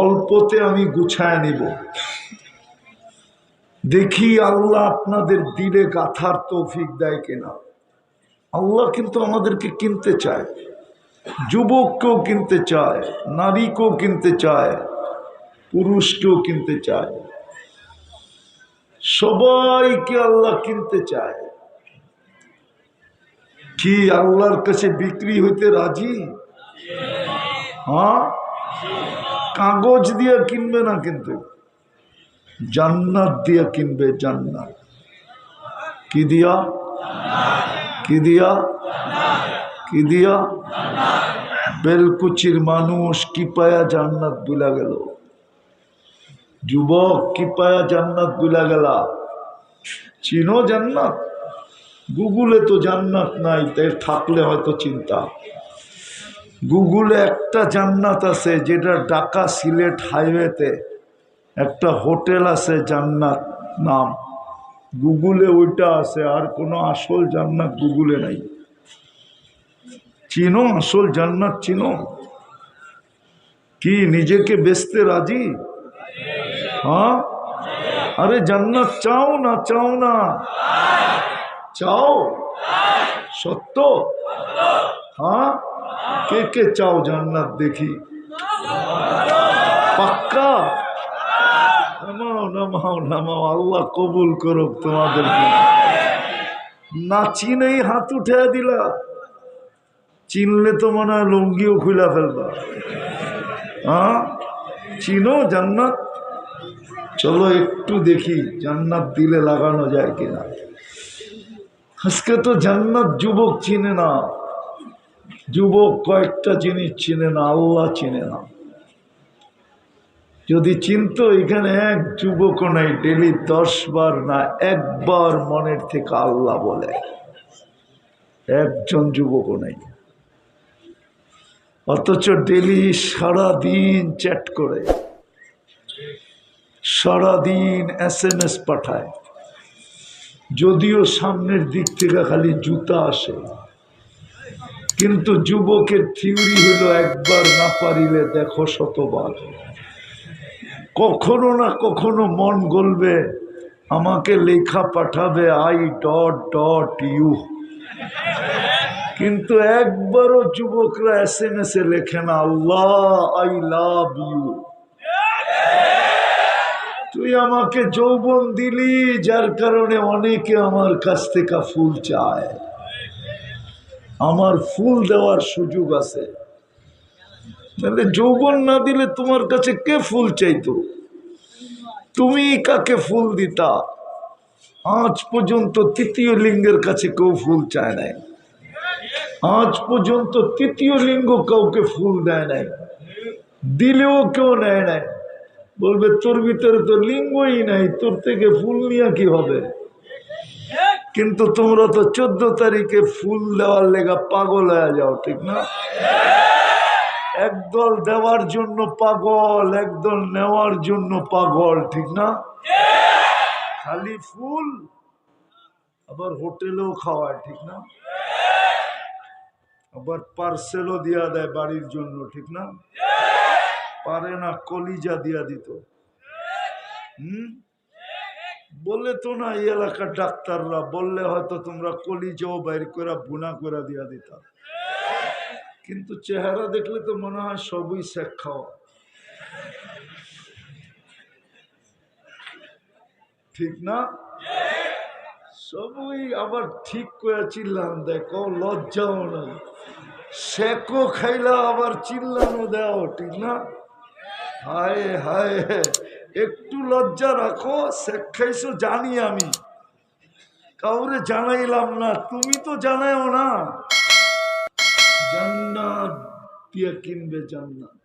অল্পতে আমি গুছায় নিব। দেখি আল্লাহ আপনাদের দিলে গাথার তৌফিক দেয় কিনা। আল্লাহ কিন্তু আমাদেরকে কিনতে চায়, যুবককেও কিনতে চায়, নারীকেও কিনতে চায়, পুরুষকেও কিনতে চায়। সবাইকে আল্লাহ কিনতে চায়। কি আল্লাহর কাছে বিক্রি হইতে রাজি? হ্যাঁ? কাগজ দিয়ে কিনবে না কিন্তু? জান্নাত দিয়ে কিনবে জান্নাত। কি দিয়া? কি দিয়া? কি দিয়া? বেলকুচির মানুষ কি পায়া জান্নাত বুলা গেল? যুবক কি পায়া জান্নাত বুলা গেলা? চিনো জান্নাত? গুগলে তো জান্নাত নাই, তাই থাকলে হয়তো চিন্তা গুগলে একটা জান্নাত আছে যেটা ঢাকা সিলেট হাইওয়েতে। একটা হোটেল আছে জান্নাত নাম। গুগলে ওইটা আছে, আর কোনো আসল জান্নাত গুগলে নাই। চিনো, আসল জান্নাত চিনো? কি, নিজেকে বেচতে রাজি? হ্যাঁ? আরে জান্নাত চাও না চাও না? চাও? সত্য? হ্যাঁ? কে কে চাও জান্নাত দেখি? পাক্কা? নামাও নামাও নামাও, আল্লাহ কবুল করুক তোমাদেরকে। না চিনেই হাত উঠে দিলা। চিনলে তো মনে হয় লুঙ্গিও খুলে ফেলবা। হ্যাঁ চিনো জান্নাত? চলো একটু দেখি জান্নাত দিলে লাগানো যায় কিনা। আজকে তো জান্নাত যুবক চিনে না। যুবক কয়েকটা জিনিস চিনে না, আল্লাহ চিনে না। যদি চিনত, এখানে এক যুবকও নাই, ডেলি দশ বার না, একবার মনের থেকে আল্লাহ বলে। একজন যুবকও নাই। অথচ ডেলি সারাদিন চ্যাট করে, সারাদিন এস এম এস পাঠায়। যদিও সামনের দিক থেকে খালি জুতা আসে কিন্তু যুবকের থিওরি হলো, একবার না পারিলে দেখো শতবার। কখনো না কখনো মন গলবে, আমাকে লেখা পাঠাবে, আই ডট ডট ইউ। কিন্তু একবারও যুবকরা এস এম এস এ লেখে না, আল্লাহ, আই লাভ ইউ। তুই আমাকে যৌবন দিলি, যার কারণে অনেকে আমার কাছ থেকে ফুল চায়। আমার ফুল দেওয়ার সুযোগ আছে। যৌবন না দিলে তোমার কাছে কে ফুল চাইতো? তুমি কাকে ফুল দিতা? আজ পর্যন্ত তৃতীয় লিঙ্গের কাছে কেউ ফুল চায় নাই। আজ পর্যন্ত তৃতীয় লিঙ্গ কাউকে ফুল দেয় নাই। দিলেও কেউ নেয় নাই। বলবে, তোর ভিতরে তো লিঙ্গই নাই, তোর থেকে ফুল নিয়ে কি হবে? কিন্তু তোমরা তো চোদ্দ তারিখে ফুল দেওয়ার লেগা পাগল হয়ে যাও, ঠিক না? একদল দেওয়ার জন্য পাগল, একদল নেওয়ার জন্য পাগল, ঠিক না? খালি ফুল, আবার হোটেলেও খাওয়ায়, ঠিক না? আবার পার্সেলও দিয়া দেয় বাড়ির জন্য, ঠিক না? পারে না, কলিজা দিয়া দিত। হুম? বললে তো না এই এলাকার ডাক্তাররা, বললে হয়তো তোমরা কলিজাও বাইর করে বুনা করে দিয়া দিতা। কিন্তু চেহারা দেখলে তো মনে হয় সবই শেখ খাওয়া। ঠিক না? সবই আবার ঠিক করে চিল্লান দেখো লজ্জাও না শেকও খাইলা, আবার চিল্লানো দেও ঠিক না? হায় হায়। একটু লজ্জা রাখো, শেখ জানি আমি। কাউরে জানাইলাম না, তুমি তো জানাও না। জান্নাত দিয়ে কিনবে জান্নাত।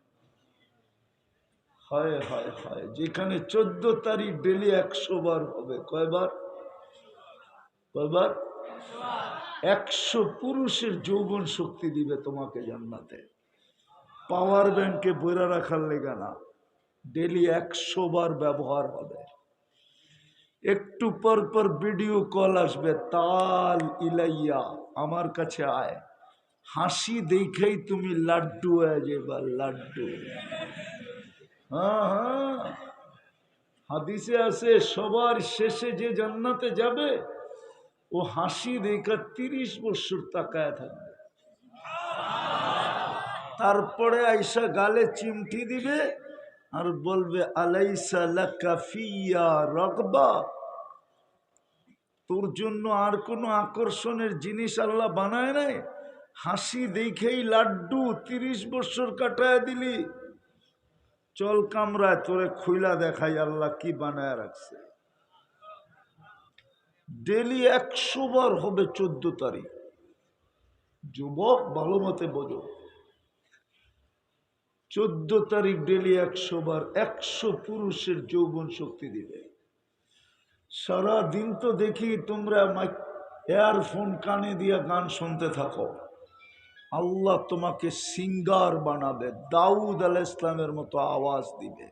হায় হায় হায়, যেখানে চোদ্দ তারিখ ডেলি একশো বার হবে। কয়বার? কয়বার? একশো পুরুষের যৌবন শক্তি দিবে তোমাকে জান্নাতে। পাওয়ার ব্যাংকে বইরা রাখার লেগা না। ডেলি একশো বার ব্যবহার হবে। একটু পর পর ভিডিও কল আসবে, তাল ইলাইয়া, আমার কাছে আয়। হাসি দেখেই তুমি লাড্ডু হয়ে যাবা, লাড্ডু। হ্যাঁ হ্যাঁ। হাদিসে আছে, সবার শেষে যে জান্নাতে যাবে, ও হাসি দেখা তিরিশ বছর তাকায় থাকবে। তারপরে আইসা গালে চিমটি দিবে আর বলবে, আলাইসা রকবা তোর জন্য আর কোনো আকর্ষণের জিনিস আল্লাহ বানায় নাই। হাসি দেখেই লাড্ডু তিরিশ বছর কাটায় দিলি। চল কামরায় তোরে খুইলা দেখাই আল্লাহ কি বানায় রাখছে। ডেলি একশো বার হবে চোদ্দ তারিখ। যুবক, ভালো মতে বোঝো। চোদ্দ তারিখ ডেলি একশো বার একশো পুরুষের যৌবন শক্তি দিবে। সারা দিন তো দেখি তোমরা এয়ারফোন কানে দিয়া গান শুনতে থাকো। আল্লাহ তোমাকে সিঙ্গার বানাবে, দাউদ আল ইসলামের মতো আওয়াজ দিবে।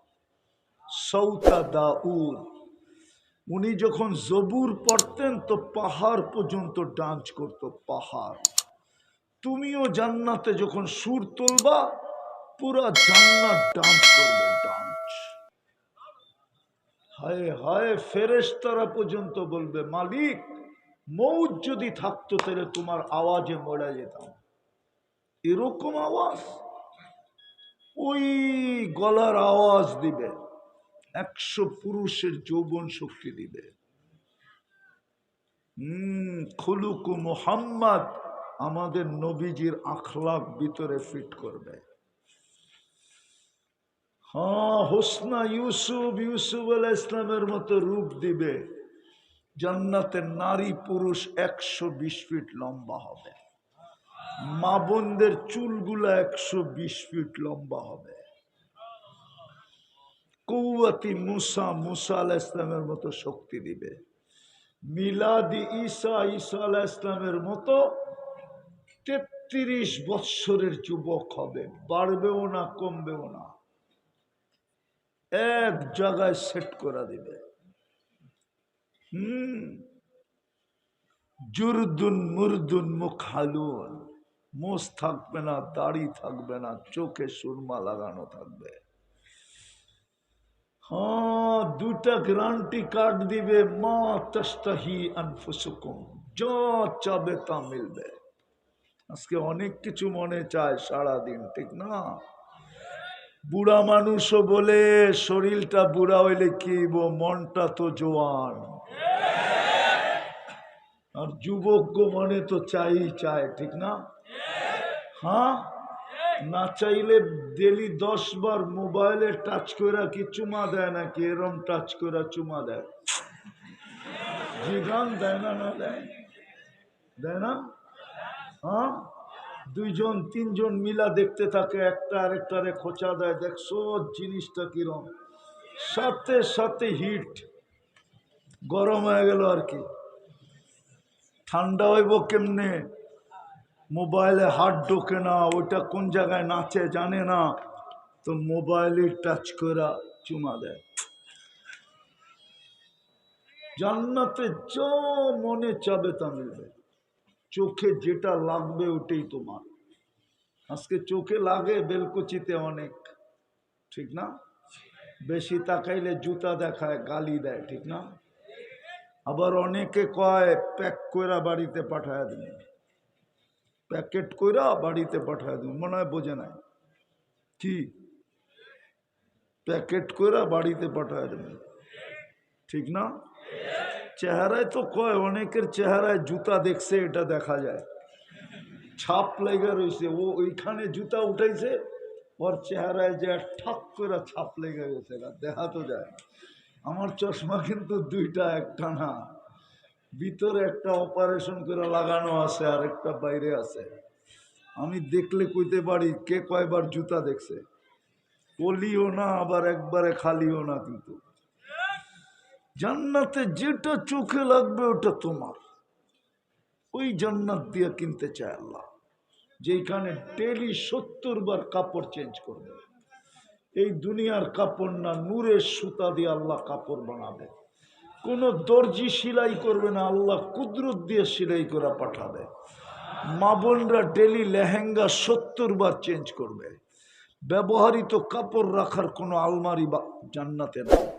সৌতা দাউদ, উনি যখন জবুর পড়তেন তো পাহাড় পর্যন্ত ডান্স করতো, পাহাড়। তুমিও জান্নাতে যখন সুর তুলবা পুরা জান্নাত ডান্স করবে ডান্স হায় হায়, ফেরেশতারা পর্যন্ত বলবে, মালিক, মৌত যদি থাকতো তাহলে তোমার আওয়াজে মরে যেতাম। এরকম আওয়াজ? ওই গলার আওয়াজ দিবে, একশো পুরুষের যৌবন শক্তি দিবে। হম খুলুকু মোহাম্মদ আমাদের নবীজির আখলাক ভিতরে ফিট করবে। হোসনা ইউসুফ ইউসুফ আল ইসলামের মতো রূপ দিবে, জান্নাতের নারী পুরুষ একশো বিশ ফিট লম্বা হবে। মা বোনদের চুলগুলো একশো বিশ ফিট লম্বা হবে। কৌয়াতি মুসা মুসা আলাহ ইসলামের মতো শক্তি দিবে। মিলাদি ঈসা ঈসা আলাহ ইসলামের মতো তেত্রিশ বৎসরের যুবক হবে। বাড়বেও না, কমবেও না। এক জায়গায় সেট করে দিবে। হুম। জুরদুন মুরদুন মুখালুন। মোষ থাকবে না, দাড়ি থাকবে না, চোখে সুরমা লাগানো থাকবে। হ্যাঁ দুটা গ্যারান্টি কার্ড দিবে, মা তস্তাহি আনফুসুকুম। যা চাবে তা মিলবে। আজকে অনেক কিছু মনে চায় সারাদিন, ঠিক না? বুড়া মানুষও বলে, শরীরটা বুড়া হইলে কি মনটা তো জোয়ান। আর যুবক মনে তো চাই, চায়, ঠিক না? হ্যাঁ? না চাইলে ডেলি দশ বার মোবাইলে টাচ করে কি চুমা দেয় নাকি? এরম টাচ করে চুমা দেয়। জিগান দেয় না না দেয়? দেয় না? হ্যাঁ? দুইজন, তিনজন মিলা দেখতে থাকে, একটা আরেকটারে খোঁচা দেয়, দেখছ জিনিসটা কিরম। সাথে সাথে হিট, গরম হয়ে গেল আর কি। ঠান্ডা হইব কেমনে? মোবাইলে হাত ঢোকে না, ওইটা কোন জায়গায় নাচে জানে না। তো মোবাইলে টাচ করা চুমা দেয়। জান্নাতে যা মনে চাবে তা মিলবে। চোখে যেটা লাগবে ওটাই তোমার। আজকে চোখে লাগে, বেলকুচিতে অনেক, ঠিক না? বেশি তাকাইলে জুতা দেখায়, গালি দেয়, ঠিক না? আবার অনেকে কয়, প্যাক কইরা বাড়িতে পাঠায় দিন প্যাকেট কইরা বাড়িতে পাঠায় দিন মনে হয় বোঝে নাই। কি? প্যাকেট কইরা বাড়িতে পাঠায় দেবেন ঠিক না? চেহারায় তো কয়, অনেকের চেহারায় জুতা দেখছে, এটা দেখা যায়। ছাপ লেগে রয়েছে ও ওইখানে জুতা উঠাইছে, ওর চেহারায় যে ঠাক করে ছাপ লেগে গেছে দেখা তো যায়। আমার চশমা কিন্তু দুইটা, একটা না। ভিতরে একটা অপারেশন করে লাগানো আছে আর একটা বাইরে আছে। আমি দেখলে কইতে পারি, কে কয়বার জুতা দেখছে। কলিও না, আবার একবারে খালিও না কিন্তু। জান্নাতে যেটা চোখে লাগবে ওটা তোমার। ওই জান্নাত দিয়ে কিনতে চায় আল্লাহ। যেখানে ডেলি সত্তর বার কাপড় চেঞ্জ করবে। এই দুনিয়ার কাপড় না, নূরের সুতা দিয়ে আল্লাহ কাপড় বানাবে। কোনো দর্জি সেলাই করবে না, আল্লাহ কুদরত দিয়ে সেলাই করে পাঠাবে। মা বোনরা ডেলি লেহেঙ্গা সত্তর বার চেঞ্জ করবে। ব্যবহারিত কাপড় রাখার কোনো আলমারি বা জান্নাতে নেই।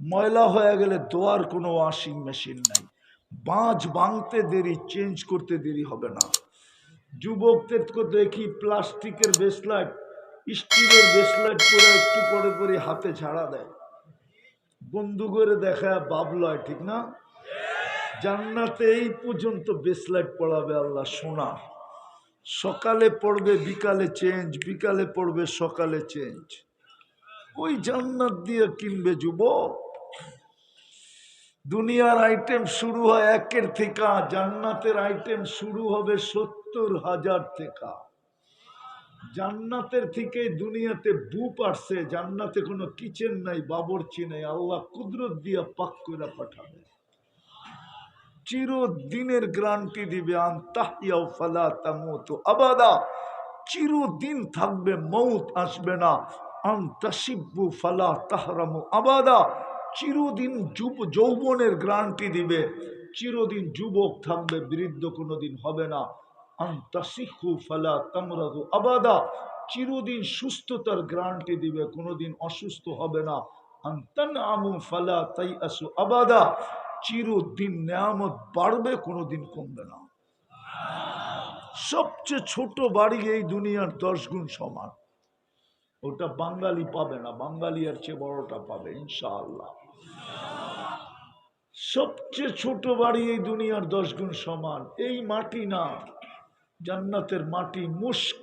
ময়লা হয়ে গেলে দোয়ার কোনো ওয়াশিং মেশিন নাই। বাঁচ ভাঙতে দেরি চেঞ্জ করতে দেরি হবে না। যুবকদের দেখি প্লাস্টিকের বেসলাইট স্টিলের বেসলাইট করে একটু পরে পরে হাতে ঝাড়া দেয়। বন্ধু করে দেখায় বাবলয় ঠিক না? জান্নাতে এই পর্যন্ত বেসলাইট পড়াবে আল্লাহ সোনা সকালে পড়বে, বিকালে চেঞ্জ বিকালে পড়বে, সকালে চেঞ্জ ওই জান্নাত দিয়ে কিনবে যুবক। দুনিয়ার আইটেম শুরু হয় একের থেকে, জান্নাতের আইটেম শুরু হবে সত্তর হাজার থেকে। জান্নাতের থেকে দুনিয়াতে বুপ আসছে, জান্নাতে কোনো কিচেন নাই, বাবরচি নাই, আল্লাহ কুদরত দিয়া পাক করে পাঠাবে। চিরদিনের গ্রান্টি দিবে ফালা আবাদা। চিরদিন থাকবে, মৌত আসবে না। আন্তাসিব্বু ফালা তাহরামু আবাদা। চিরদিন যুব যৌবনের গ্রান্টি দিবে। চিরদিন যুবক থাকবে বৃদ্ধ কোনোদিন হবে না। আন্তাসিখু ফালা তামরাদু আবাদা। চিরদিন সুস্থতার গ্রান্টি দিবে, কোনোদিন অসুস্থ হবে না। আন্তান আমু ফালা তাই আসু আবাদা। চিরদিন নেয়ামত বাড়বে, কোনোদিন কমবে না। সবচেয়ে ছোট বাড়ি এই দুনিয়ার দশ গুণ সমান। ওটা বাঙালি পাবে না, বাঙালি আর চেয়ে বড়টা পাবে, ইনশাআল্লাহ। সবচেয়ে ছোট বাড়ি এই দুনিয়ার দশ গুণ সমান, এই মাটি না, জান্নাতের মাটি মুস্ক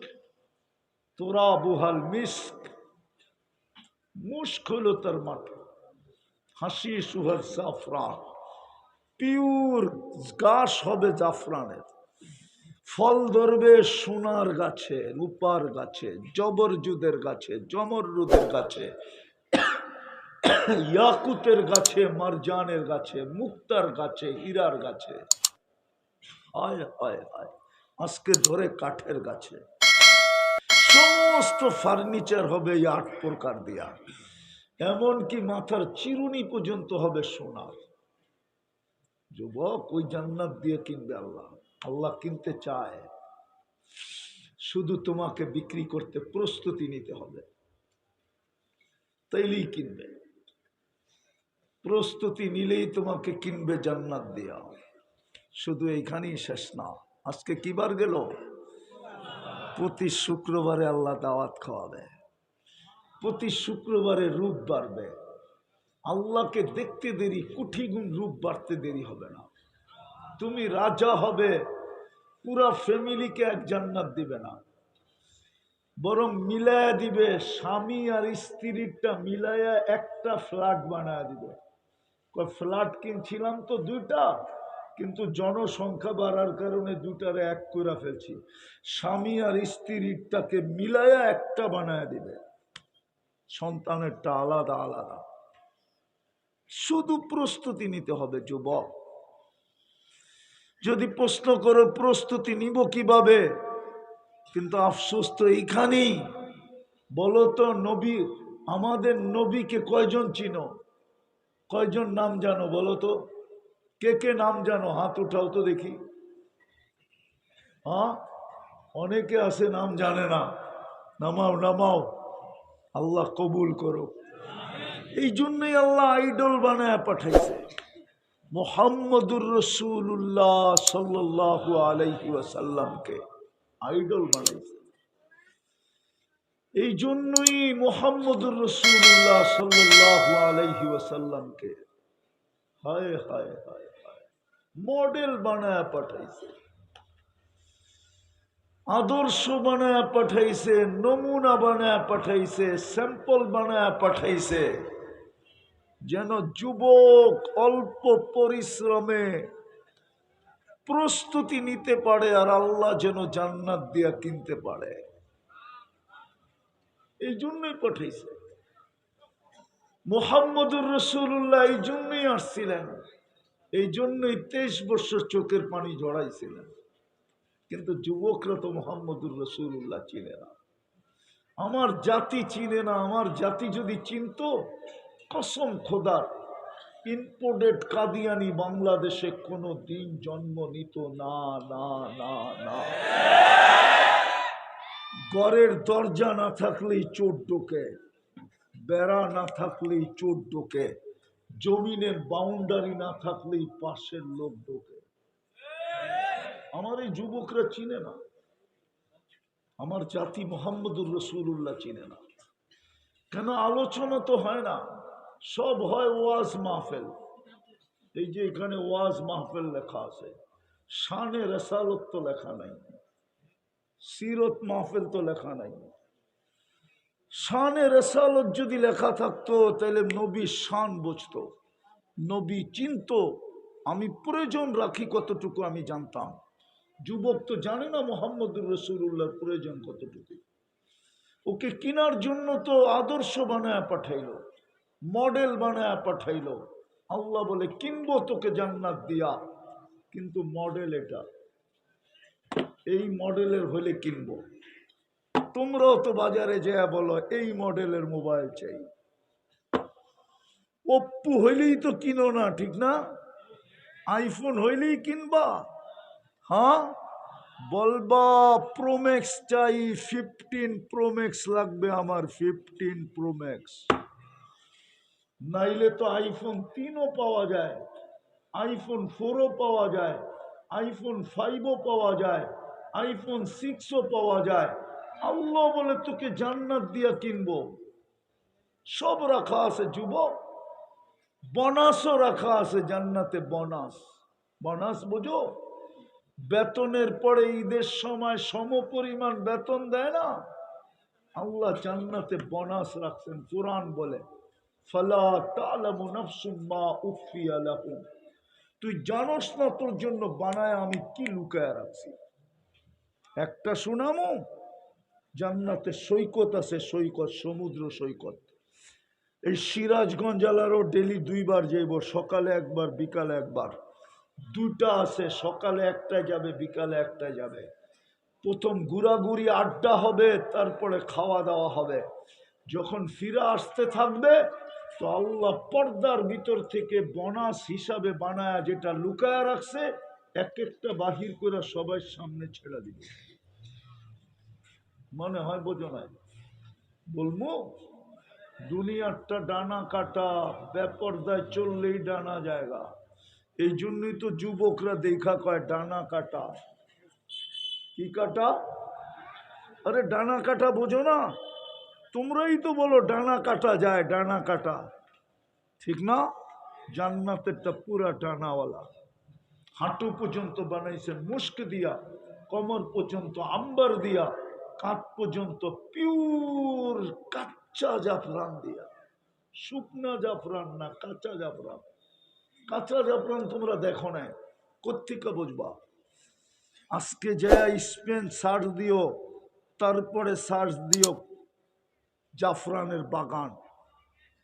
তোরা বুহাল মিস্ক মুস্ক হলো তার মাটি, হাসি সুহার জাফরান, পিওর গাছ হবে জাফরানের। ফল ধরবে সোনার গাছে, রূপার গাছে জবরজুদের গাছে জমররুদের গাছে, ইয়াকুতের গাছে, মারজানের গাছে, মুক্তার গাছে, হীরার গাছে। হায় হায় হায়, আজকে ধরে কাঠের গাছে। সমস্ত ফার্নিচার হবে আট প্রকার দিয়া। এমনকি মাথার চিরুনি পর্যন্ত হবে সোনার। যুবক, ওই জান্নাত দিয়ে কিনবে আল্লাহ। আল্লাহ কিনতে চায়, শুধু তোমাকে বিক্রি করতে প্রস্তুতি নিতে হবে। তাইলেই কিনবে। প্রস্তুতি নিলেই তোমাকে কিনবে জান্নাত দিয়া। শুধু এইখানেই শেষ না, আজকে কিবার গেল? প্রতি শুক্রবারে আল্লাহ দাওয়াত খাওয়াবে। প্রতি শুক্রবারে রূপ বাড়বে। আল্লাহকে দেখতে দেরি কুঠি গুণ রূপ বাড়তে দেরি হবে না। তুমি রাজা হবে। পুরা ফ্যামিলিকে এক জান্নাত দিবে না। বরং মিলায়া দিবে, স্বামী আর স্ত্রীরটা মিলায়া একটা ফ্ল্যাট বানায় দিবে। ফ্ল্যাট কিনছিলাম তো দুইটা, কিন্তু জনসংখ্যা বাড়ার কারণে দুটারে এক করে ফেলছি। স্বামী আর স্ত্রীরটাকে মিলায়া একটা বানায় দিবে। সন্তানেরটা আলাদা আলাদা। শুধু প্রস্তুতি নিতে হবে, যুবক। যদি প্রশ্ন করো, প্রস্তুতি নিব কীভাবে? কিন্তু আফসোস তো এইখানেই। বলো তো, নবী, আমাদের নবীকে কয়জন চিনো? কয়জন নাম জানো বলো তো? কে কে নাম জানো? হাত উঠাও তো দেখি। হ্যাঁ অনেকে আছে নাম জানে না। নামাও নামাও। আল্লাহ কবুল করো এই জন্যই আল্লাহ আইডল বানায় পাঠাইছে। মোহাম্মদুর রসুল্লাহ সাল্লাহ আলাইহি আইডল বানাইছে এই জন্যই মোহাম্মদুর রসুল্লাহ সাল্লাহ আলাইহি ওয়াসাল্লামকে হায় হায় হায় হায়, মডেল বানায় পাঠাইছে। আদর্শ বানায় পাঠাইছে, নমুনা বানায় পাঠাইছে, স্যাম্পল বানায় পাঠাইছে। যেন যুবক অল্প পরিশ্রমে প্রস্তুতি নিতে পারে আর আল্লাহ যেন জান্নাত দিয়া কিনতে পারে। এই জন্যই পাঠাইছে মোহাম্মদুর রসুল্লাহ এই জন্যই আসছিলেন। এই জন্যই তেইশ বছর চোখের পানি জড়াইছিলেন। কিন্তু যুবকরা তো মোহাম্মদুর রসুল্লাহ চিনে না। আমার জাতি চিনে না, আমার জাতি যদি চিনত কসম খোদার ইম্পোর্টেড কাদিয়ানি বাংলাদেশে কোনো দিন জন্ম নিত না না না না। ঘরের দরজা না থাকলেই চোর ঢোকে, বেড়া না থাকলেই চোর ঢোকে, জমিনের বাউন্ডারি না থাকলেই পাশের লোক ঢোকে। আমার এই যুবকরা চিনে না। আমার জাতি মোহাম্মদুর রসুল্লাহ চিনে না। কেন আলোচনা তো হয় না? সব হয় ওয়াজ মাহফেল। এই যে এখানে ওয়াজ মাহফেল লেখা আছে। শানে রেসালত তো লেখা নাই। সিরত মাহফিল তো লেখা নাই। শানে রেসালত যদি লেখা থাকতো, তাহলে নবী শান বুঝতো। নবী চিনত। আমি প্রয়োজন রাখি কতটুকু আমি জানতাম। যুবক তো জানে না মোহাম্মদুর রসুল্লাহর প্রয়োজন কতটুকু। ওকে কেনার জন্য তো আদর্শ বানায় পাঠাইলো। মডেল বানায় পাঠাইলো। আল্লাহ বলে, কিনবো তোকে জান্নাত দিয়া। কিন্তু মডেল এটা। এই মডেলের হলে কিনবো। তোমরাও তো বাজারে যেয়া বলো, এই মডেলের মোবাইল চাই। ওপ্পো হইলেই তো কিনো না, ঠিক না? আইফোন হইলেই কিনবা? হ্যাঁ? বলবা প্রোম্যাক্স চাই, ফিফটিন প্রোম্যাক্স লাগবে আমার, ফিফটিন প্রোম্যাক্স নাইলে তো আইফোন তিনও পাওয়া যায় আইফোন ফোরও পাওয়া যায় আইফোন ফাইভও পাওয়া যায় আইফোন সিক্সও পাওয়া যায়। আল্লাহ বলে, তোকে জান্নাত দিয়া কিনবো। সব রাখা আছে যুবক, বনাসও রাখা আছে জান্নাতে বনাস। বনাস বুঝো, বেতনের পরে ঈদের সময় সম পরিমাণ বেতন দেয় না? আল্লাহ জান্নাতে বনাস রাখছেন, কোরআন বলে। ফালা তুই জানোস না তোর জন্য বানায় আমি কি লুকায় রাখছি। একটা সুনামো জান্নাতে সৈকত আছে, সৈকত, সমুদ্র সৈকত। এই সিরাজগঞ্জ জেলারও ডেলি দুইবার যাইব, সকালে একবার, বিকালে একবার। দুটা আছে, সকালে একটায় যাবে, বিকালে একটায় যাবে। প্রথম ঘুরাঘুরি আড্ডা হবে, তারপরে খাওয়া দাওয়া হবে। যখন ফিরে আসতে থাকবে তো আল্লাহ পর্দার ভিতর থেকে বনাস হিসাবে বানায় যেটা লুকায় রাখছে এক একটা বাহির করে সবাই সামনে ছেড়ে দিবে। মনে হয় বোঝো নাই? বলব দুনিয়ারটা ডানা কাটা, বেপর্দায় চললেই ডানা জায়গা। এই জন্যই তো যুবকরা দেখা কয় ডানা কাটা। কি কাটা? আরে ডানা কাটা বোঝো না। তোমরাই তো বলো ডানা কাটা যায়, ডানা কাটা। ঠিক না? জান্নাতেরটা পুরা ডানাওয়ালা। হাঁটু পর্যন্ত বানাইছেন মুস্ক দিয়া, কমর পর্যন্ত আম্বার দিয়া, কাঠ পর্যন্ত পিওর কাঁচা জাফরান দিয়া। শুকনা জাফরান না, কাঁচা জাফরান। কাঁচা জাফরান তোমরা দেখো না কোথেকে বুঝবা? আজকে যা স্পেন সার্চ দিও, তারপরে সার্চ দিও জাফরানের বাগান।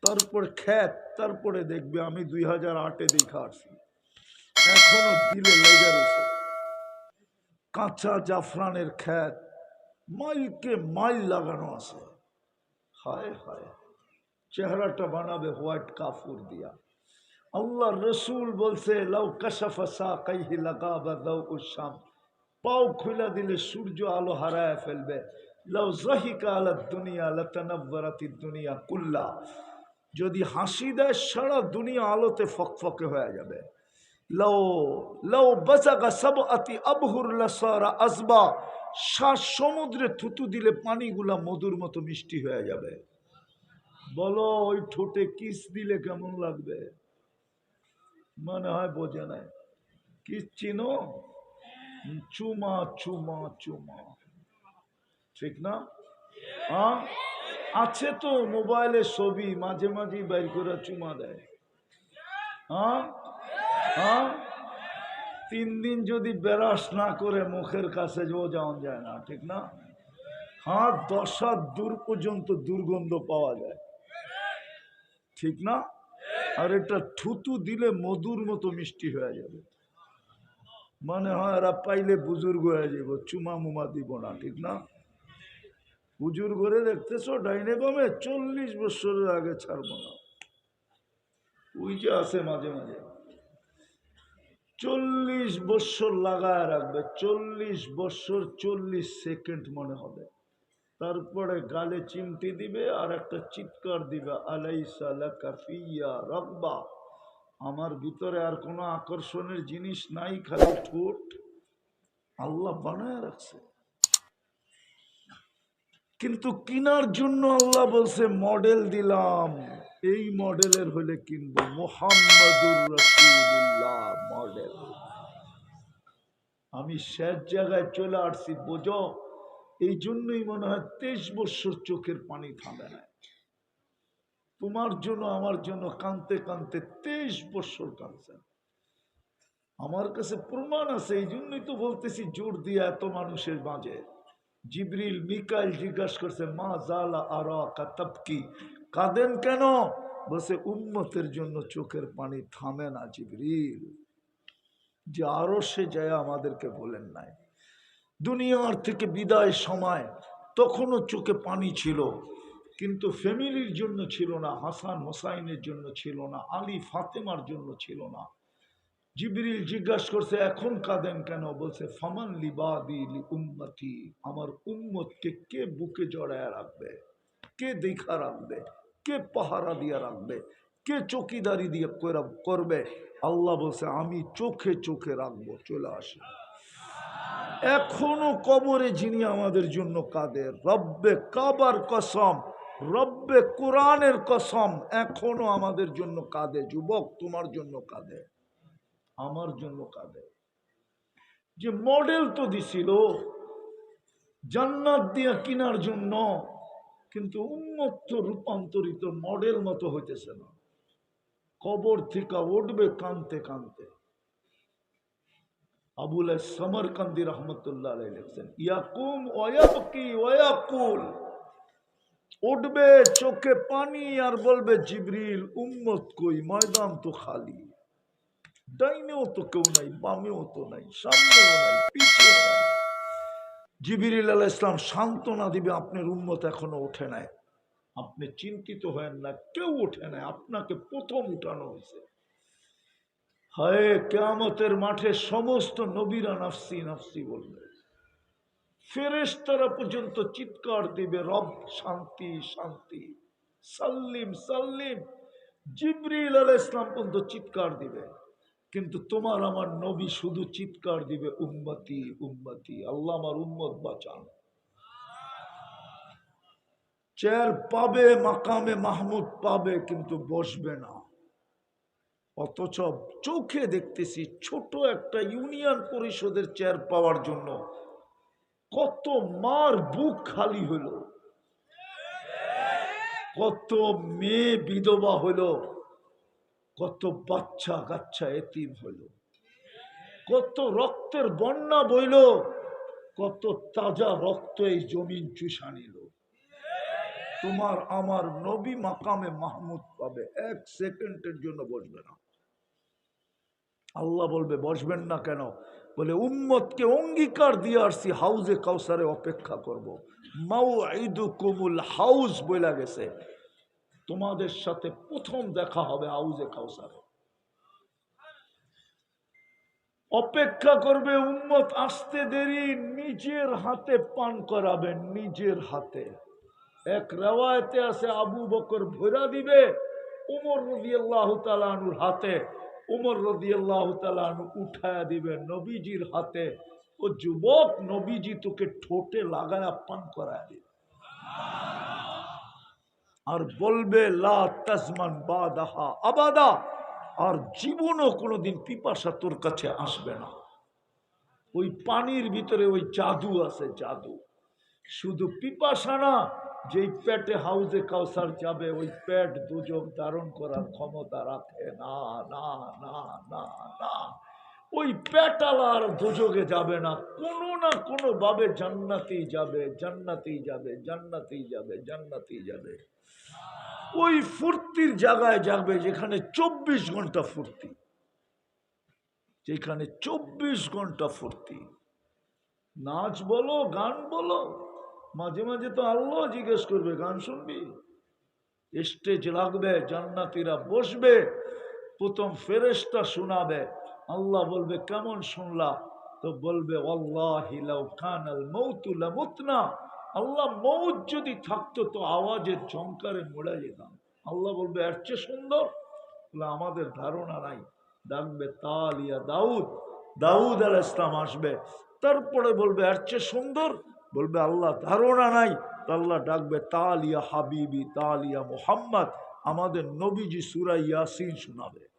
তারপরে খ্যাত তারপরে দেখবে আমি দুই হাজার আটে দেখা আসছি এখনও দিলে লেগে রয়েছে। কাঁচা জাফরানের খ্যাত মাইলকে মাইল লাগানো আছে। হায় হায়, চেহারাটা বানাবে হোয়াইট কাফুর দিয়া। আল্লাহ রসুল বলছে, লাউ কাশাফা কাইহি লাগাবা দাউ উসাম পাও খুলে দিলে সূর্য আলো হারায় ফেলবে। দুনিয়া কুল্লা। যদি হাসি দেয়, সারা দুনিয়া আলোতে ফকফকে হয়ে যাবে। লাউ লাউ বাজাগা সব আতি আবহুর সারা আসবা শ্বাস সমুদ্রে থুতু দিলে পানিগুলা মধুর মতো মিষ্টি হয়ে যাবে। বলো, ওই ঠোঁটে কিস দিলে কেমন লাগবে? মনে হয় বোঝে নাই। কিস চিনো? চুমা চুমা চুমা। ঠিক না? হ্যাঁ? আছে তো মোবাইলে ছবি, মাঝে মাঝে বাইর করে চুমা দেয়। হ্যাঁ? হ্যাঁ? তিন দিন যদি বেরাস না করে মুখের কাছে ও যাওয়া যায় না, ঠিক না? হ্যাঁ দশ হাত দূর পর্যন্ত দুর্গন্ধ পাওয়া যায়। ঠিক না? আর এটা থুতু দিলে মধুর মতো মিষ্টি হয়ে যাবে। মানে হয় এরা পাইলে বুজুর্গ হয়ে যাব চুমা মুমা দিব না, ঠিক না? হুজুর ঘরে দেখতেছো ডাইনে বামে চল্লিশ বছরের আগে ছাড়বো না। ওই যে আছে মাঝে মাঝে। চল্লিশ বছর লাগায় রাখবে, চল্লিশ বছর চল্লিশ সেকেন্ড মনে হবে। তারপরে গালে চিমটি দিবে আর একটা চিৎকার দিবে, আলাইসা লাকা ফিয়া রব্বা। আমার ভিতরে আর কোনো আকর্ষণের জিনিস নাই, খালি ঠোঁট। আল্লাহ বানায় রাখছে। কিন্তু কিনার জন্য আল্লাহ বলছে মডেল দিলাম। এই মডেলের হলে কিনবো। মোহাম্মদুর মডেল আমি শেষ জায়গায় চলে আসছি, বোঝো? এই জন্যই মনে হয় তেইশ বছর চোখের পানি থামে না তোমার জন্য, আমার জন্য কানতে কানতে তেইশ বছর কাঁদছেন আমার কাছে প্রমাণ আছে, এই জন্যই তো বলতেছি, জোর দিয়ে এত মানুষের মাঝে। জিবরিল, মিকাইল জিজ্ঞাসা করছে, মা জালা আর কাতাবকি কাঁদেন কেন? বসে উন্মতের জন্য চোখের পানি থামে না জিবরিল। যে আরও সে যায় আমাদেরকে বলেন নাই। দুনিয়ার থেকে বিদায় সময় তখনও চোখে পানি ছিল, কিন্তু ফ্যামিলির জন্য ছিল না, হাসান হোসাইনের জন্য ছিল না, আলী ফাতেমার জন্য ছিল না। জিবরিল জিজ্ঞাসা করছে, এখন কাঁদেন কেন? বলছে, ফামান লিবাদি উম্মতি, আমার উম্মতকে কে বুকে জড়ায় রাখবে? কে দেখা রাখবে? কে পাহারা দিয়ে রাখবে? কে চকিদারি দিয়ে করা- করবে? আল্লাহ বলছে, আমি চোখে চোখে রাখব, চলে আসে। এখনও কবরে যিনি আমাদের জন্য কাঁদে, রব্বে কাবার কসম, রব্বে কোরআনের কসম, এখনও আমাদের জন্য কাঁদে, যুবক তোমার জন্য কাঁদে। আমার জন্য কাঁদে। যে মডেল তো দিছিল, জান্নাত দিয়া কিনার জন্য, কিন্তু উন্মত্ত রূপান্তরিত মডেল মতো হইতেছে না। কবর থেকে উঠবে কানতে কানতে। আবুল সমরকান্দি রহমতুল্লাহ আলাই লিখছেন, ইয়াকুম ওয়াবকি ওয়াকুল উঠবে চোখে পানি আর বলবে, জিবরিল, উম্মত কই? ময়দান তো খালি। ডাইনেও তো কেউ নাই, বামেও তো নাই, সামনেও নাই নাই। ইসলাম সান্ত্বনা দিবে, আপনার উন্মত এখনও ওঠে নাই। আপনি চিন্তিত হয়েন না, কেউ ওঠে নাই, আপনাকে প্রথম উঠানো হয়েছে। হায়, কেয়ামতের মাঠে সমস্ত নবীরা নাফসি নাফসি বলবে। ফেরেশতারা পর্যন্ত চিৎকার দিবে, রব শান্তি শান্তি, সাল্লিম সাল্লিম। জিবরিল আলাহ ইসলাম পর্যন্ত চিৎকার দিবে। কিন্তু তোমার আমার নবী শুধু চিৎকার দিবে, উম্মতি উম্মতি, আল্লাহ আমার উম্মত বাঁচান। চেয়ার পাবে, মাকামে মাহমুদ পাবে, কিন্তু বসবে না। অথচ চোখে দেখতেছি ছোট একটা ইউনিয়ন পরিষদের চেয়ার পাওয়ার জন্য কত মার বুক খালি হলো। কত মেয়ে বিধবা হলো। কত বাচ্চা কাচ্চা এতিম হইল। কত রক্তের বন্যা বইল, কত তাজা রক্ত এই জমিন চুষা নিল। তোমার আমার নবী মাকামে মাহমুদ পাবে, এক সেকেন্ডের জন্য বসবে না। আল্লাহ বলবে, বসবেন না কেন? বলে, উম্মতকে অঙ্গীকার দিয়ে আসছি, হাউজে কাউসারে অপেক্ষা করব। মাউ ঈদু কুমুল হাউস বইলা গেছে। তোমাদের সাথে প্রথম দেখা হবে আউজে কাউসারে। অপেক্ষা করবে উম্মত আসতে দেরি, নিজের হাতে পান করাবেন নিজের হাতে। এক রেওয়ায়তে আছে আবু বকর ভৈরা দিবে, উমর রদি আল্লাহ তালানুর হাতে। উমর রদি আল্লাহ তালানু উঠায়া দিবে নবীজির হাতে। ও যুবক, নবীজি তোকে ঠোঁটে লাগায়া পান করায় দিবে। আর বলবে, লা তাজমান বাদাহা আবাদা। আর জীবনও কোনোদিন পিপাসা তোর কাছে আসবে না। ওই পানির ভিতরে ওই জাদু আছে, জাদু। শুধু পিপাসা না, যেই পেটে হাউজে কাউসার যাবে, ওই পেট দুযোগ ধারণ করার ক্ষমতা রাখে। না না না না না। ওই পেটালার দুযোগে যাবে না। কোনো না কোনো ভাবে জান্নাতেই যাবে জান্নাতেই যাবে জান্নাতেই যাবে জান্নাতেই যাবে। ওই ফুর্তির জায়গায় যাবে যেখানে চব্বিশ ঘণ্টা ফুর্তি। যেখানে চব্বিশ ঘণ্টা ফুর্তি। নাচ বলো, গান বলো, মাঝে মাঝে তো আল্লাহ জিজ্ঞেস করবে, গান শুনবি? স্টেজ লাগবে, জান্নাতিরা বসবে, প্রথম ফেরেশতা শোনাবে। আল্লাহ বলবে, কেমন শুনলা তো বলবে মৌতুলা আল্লাহ মৌত যদি থাকতো, তো আওয়াজের চমকারে মোড়া যেতাম। আল্লাহ বলবে, এর চেয়ে সুন্দর? আমাদের ধারণা নাই। ডাকবে তালিয়া দাউদ। দাউদ আল ইসলাম আসবে। তারপরে বলবে, এর চেয়ে সুন্দর? বলবে, আল্লাহ ধারণা নাই। আল্লাহ ডাকবে তালিয়া হাবিবি তালিয়া মোহাম্মদ। আমাদের নবীজি সুরাই ইয়াসিন শোনাবে।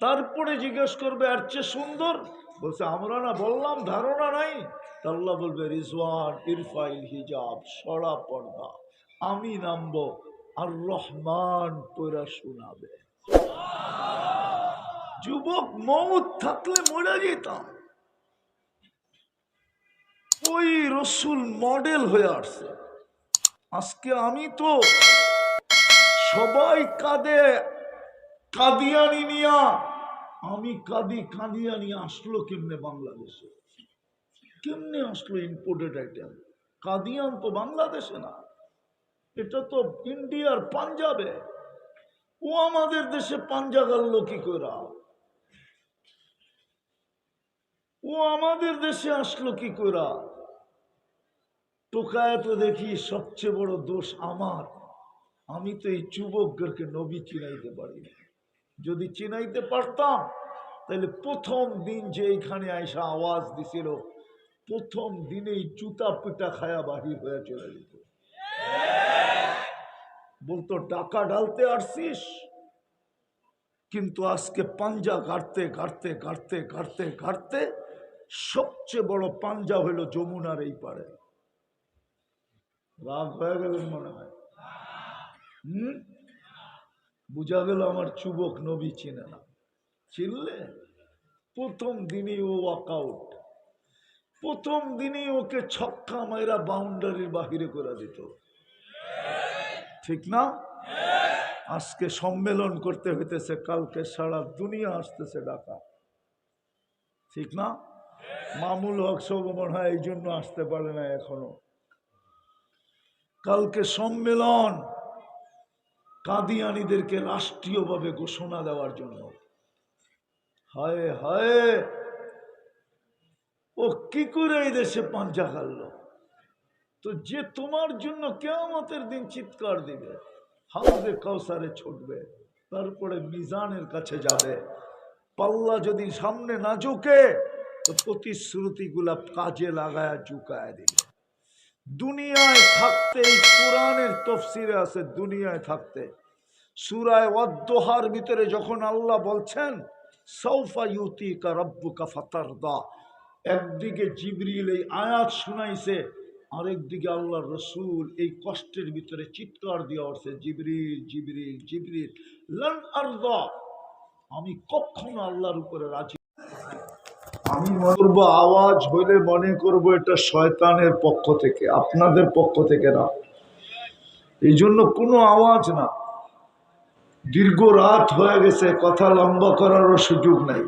তারপরে জিজ্ঞেস করবে, আর চেয়ে সুন্দর? বলছে, আমরা না বললাম, ধারণা নাই। আল্লাহ বলবে, রিজওয়ান, ইরফাইল হিজাব, সরা পর্দা, আমি নামবো, আর রহমান তোরা শোনাবে। যুবক মৌত থাকলে মরে যেতাম। ওই রসুল মডেল হয়ে আসছে। আজকে আমি তো সবাই কাঁদে কাদিয়ানি নিয়া, আমি কাদি কাদিয়ানি আসলো কেমনে বাংলাদেশে? কেমনে আসলো ইম্পোর্টেড আইটেম কাদিয়ান তো বাংলাদেশে না। এটা তো ইন্ডিয়ার পাঞ্জাবে। ও আমাদের দেশে পাঞ্জা গেল কি করে ও আমাদের দেশে আসলো কি করে টোকায় তো দেখি সবচেয়ে বড় দোষ আমার। আমি তো এই যুবকদেরকে নবী চিনাইতে পারি না। যদি চিনাইতে পারতাম, তাহলে প্রথম দিন যে এইখানে আইসা আওয়াজ দিছিল, প্রথম দিনেই জুতা পিটা খায়া বাহির হয়ে চলে যেত। বলতো টাকা ডালতে আসছিস? কিন্তু আজকে পাঞ্জা কাটতে কাটতে কাটতে কাটতে কাটতে সবচেয়ে বড় পাঞ্জা হলো যমুনার এই পারে রাগ হয়ে গেলেন মনে হয়। হুম? বুঝা গেল আমার চুবক নবী চিনে। না চিনলে? প্রথম দিনই ও ওয়াকআউট প্রথম দিনই ওকে ছক্কা মাইরা বাউন্ডারির বাহিরে করে দিত। ঠিক না? আজকে সম্মেলন করতে হইতেছে, কালকে সারা দুনিয়া আসতেছে ডাকা ঠিক না? মামুল হক সব মনে হয় এই জন্য আসতে পারে না এখনও। কালকে সম্মেলন কাদিয়ানিদেরকে রাষ্ট্রীয়ভাবে ঘোষণা দেওয়ার জন্য। হায় হায়! ও কি করে এই দেশে পাঞ্জা খাল্ল? তো যে তোমার জন্য কেয়ামতের দিন চিৎকার দিবে হাউজে কাউসারে ছুটবে, তারপরে মিজানের কাছে যাবে। পাল্লা যদি সামনে না ঝুঁকে, তো প্রতিশ্রুতিগুলা কাজে লাগায় ঝুঁকায় দিবে। দুনিয়ায় থাকতে, এই কোরআনের তফসিরে আছে দুনিয়ায় থাকতে। সুরায় অদ্দোহার ভিতরে যখন আল্লাহ বলছেন সৌফা ইউতি কা রব্বুকা ফাতারদা, একদিকে জিবরিল এই আয়াত শুনাইছে, আরেকদিকে আল্লাহ রসুল এই কষ্টের ভিতরে চিৎকার দিয়ে উঠছে, জিবরিল জিবরিল জিবরিল, লন আরদা। আমি কখনো আল্লাহর উপরে রাজি আমি করব আওয়াজ হইলে মনে করব এটা শয়তানের পক্ষ থেকে, আপনাদের পক্ষ থেকে না। এই জন্য কোনো আওয়াজ না। দীর্ঘ রাত হয়ে গেছে, কথা লম্বা করারও সুযোগ নাই।